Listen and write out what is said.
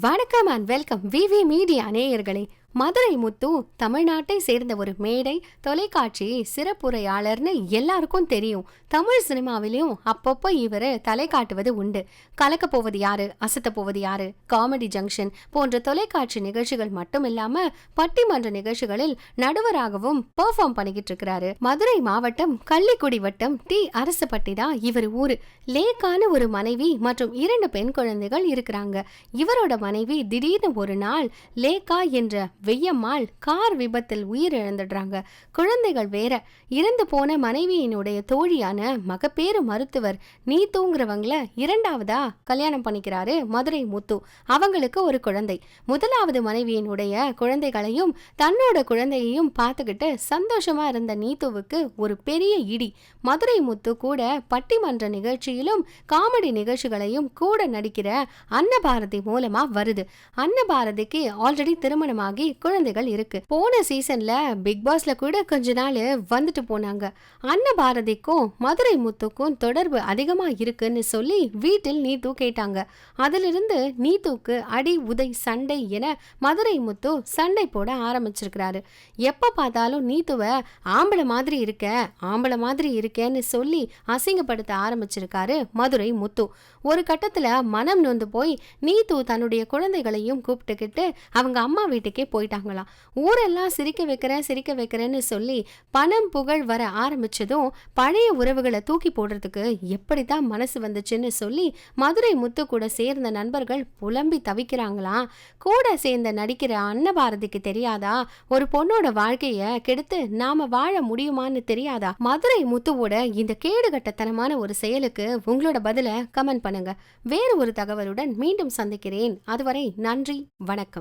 வணக்கம் and welcome V V media நேயர்களே மதுரை முத்து தமிழ்நாட்டை சேர்ந்த ஒரு மேடை தொலைக்காட்சி சிறப்புரையாளர்னு எல்லாருக்கும் தெரியும். தமிழ் சினிமாவிலையும் அப்பப்போ இவர் தலை காட்டுவது உண்டு. கலக்க போவது யாரு? அசத்த போவது யாரு? காமெடி ஜங்ஷன் போன்ற தொலைக்காட்சி நிகழ்ச்சிகள் மட்டும் இல்லாம பட்டிமன்ற நிகழ்ச்சிகளில் நடுவராகவும் பெர்ஃபார்ம் பண்ணிக்கிட்டு இருக்கிறாரு மதுரை மாவட்டம் கள்ளிக்குடி வட்டம் டி அரசப்பட்டி தான் இவர் ஊரு. லேக்கான ஒரு மனைவி மற்றும் இரண்டு பெண் குழந்தைகள் இருக்கிறாங்க. இவரோட மனைவி திடீர்னு ஒரு நாள் லேக்கா என்ற வெய்யம்மாள் கார் விபத்தில் உயிரிழந்துடுறாங்க. குழந்தைகள் வேற இறந்து போன மனைவியினுடைய தோழியான மகப்பேறு மருத்துவர் நீ தூங்குறவங்கள இரண்டாவதா கல்யாணம் பண்ணிக்கிறாரு மதுரை முத்து. அவங்களுக்கு ஒரு குழந்தை. முதலாவது மனைவியினுடைய குழந்தைகளையும் தன்னோட குழந்தையையும் பார்த்துக்கிட்டு சந்தோஷமா இருந்த நீத்துவுக்கு ஒரு பெரிய இடி. மதுரை முத்து கூட பட்டிமன்ற நிகழ்ச்சியிலும் காமெடி நிகழ்ச்சிகளையும் கூட நடிக்கிற அன்னபாரதி மூலமா வருது. அன்னபாரதிக்கு ஆல்ரெடி திருமணமாகி குழந்தைகள் இருக்கு. போன சீசன்ல பிக் பாஸ்ல கூட கொஞ்ச நாள் வந்துட்டு போனாங்க. அன்னபாரதிக்கும் மதுரை முத்துக்கும் தொடர்பு அதிகமா இருக்குன்னு சொல்லி வீட்டில் நீத்து கேட்டாங்க. அதிலிருந்து நீத்துக்கு அடி உதை சண்டை என மதுரை முத்து சண்டை போட ஆரம்பிச்சிருக்கிறாரு. எப்ப பார்த்தாலும் நீத்துவ ஆம்பளை மாதிரி இருக்க ஆம்பளை மாதிரி இருக்கேன்னு சொல்லி அசிங்கப்படுத்த ஆரம்பிச்சிருக்காரு மதுரை முத்து. ஒரு கட்டத்துல மனம் நொந்து போய் நீத்து தன்னுடைய குழந்தைகளையும் கூப்பிட்டுக்கிட்டு அவங்க அம்மா வீட்டுக்கே போய் போயிட்டாங்களாம் ஊரெல்லாம் சிரிக்க வைக்கிறேன் சிரிக்க வைக்கிறேன்னு சொல்லி பணம் புகழ் வர ஆரம்பிச்சதும் பழைய உறவுகளை தூக்கி போடுறதுக்கு எப்படித்தான் மனசு வந்துச்சுன்னு சொல்லி மதுரை முத்து கூட சேர்ந்த நண்பர்கள் புலம்பி தவிக்கிறாங்களாம் கூட சேர்ந்த நடிக்கிற அன்னபாரதிக்கு தெரியாதா? ஒரு பொண்ணோட வாழ்க்கையை கெடுத்து நாம வாழ முடியுமான்னு தெரியாதா? மதுரை முத்துவோட இந்த கேடுகட்டத்தனமான ஒரு செயலுக்கு உங்களோட பதில கமெண்ட் பண்ணுங்க. வேறு ஒரு தகவலுடன் மீண்டும் சந்திக்கிறேன். அதுவரை நன்றி வணக்கம்.